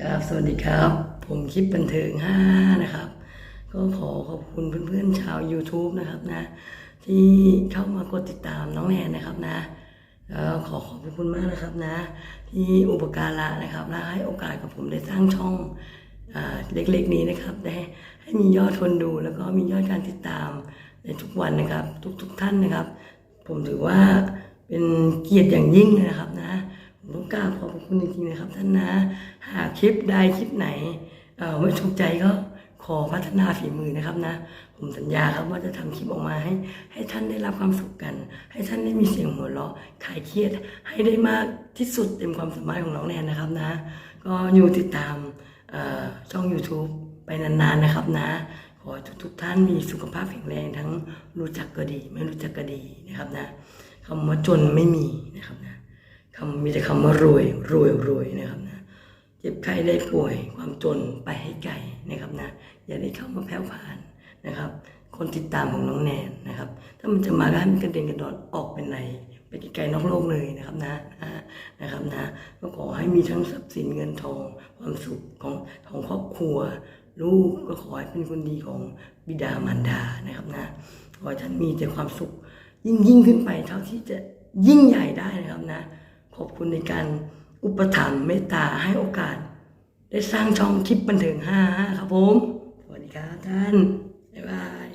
ครับสวัสดีครับ ผมคลิปบันเทิงห้านะครับ ก็ขอขอบคุณเพื่อนๆชาว YouTube นะครับนะ ที่เข้ามากดติดตามน้องแนนนะครับนะแล้วขอขอบคุณมากนะครับนะ ที่อุปการะนะครับและให้โอกาสกับผมได้สร้างช่องอเล็กๆนี้นะครับได้ให้มียอดคนดูแล้วก็มียอดการติดตามในทุกวันนะครับ ทุกๆท่านนะครับ ผมถือว่าเป็นเกียรติอย่างยิ่งเลยนะครับนะ กราบขอบคุณจริงๆนะครับท่านนะ หากคลิปใดคลิปไหนไม่ถูกใจก็ขอพัฒนาฝีมือนะครับนะ ผมสัญญาครับว่าจะทำคลิปออกมาให้ ให้ท่านได้รับความสุขกัน ให้ท่านได้มีเสียงหัวเราะคลายเครียด ให้ได้มากที่สุดเต็มความสามารถของน้องแนนนะครับนะ ก็อยู่ติดตามช่อง YouTube ไปนานๆนะครับนะ ขอทุกๆท่านมีสุขภาพแข็งแรงทั้งรู้จักก็ดี ไม่รู้จักก็ดีนะครับนะคำว่าจนไม่มีำมีแต่คำว่ารวยรวยรวยนะครับนะเจ็บไข้ได้ป่วยความจนไปให้ไกลนะครับนะอย่าได้เข้ามาแผ่วผ่านนะครับ คนติดตามของน้องแนนนะครับ ถ้ามันจะมาก็ให้มันกระเด็นกระดอนออกเป็นไหนไปไกลนอกโลกเลยนะครับนะนะนะครับนะก็ขอให้มีทั้งทรัพย์สินเงินทอง ความสุขของของครอบครัว ลูกก็ขอให้เป็นคนดีของบิดามารดานะครับนะขอให้ท่านมีแต่ความสุขยิ่งยิ่งขึ้นไปเท่าที่จะยิ่งใหญ่ได้นะครับนะ ขอบคุณในการอุปถัมภ์เมตตาให้โอกาส ได้สร้างช่องคลิปบันเทิง5ครับผม สวัสดีครับท่าน บ๊ายบาย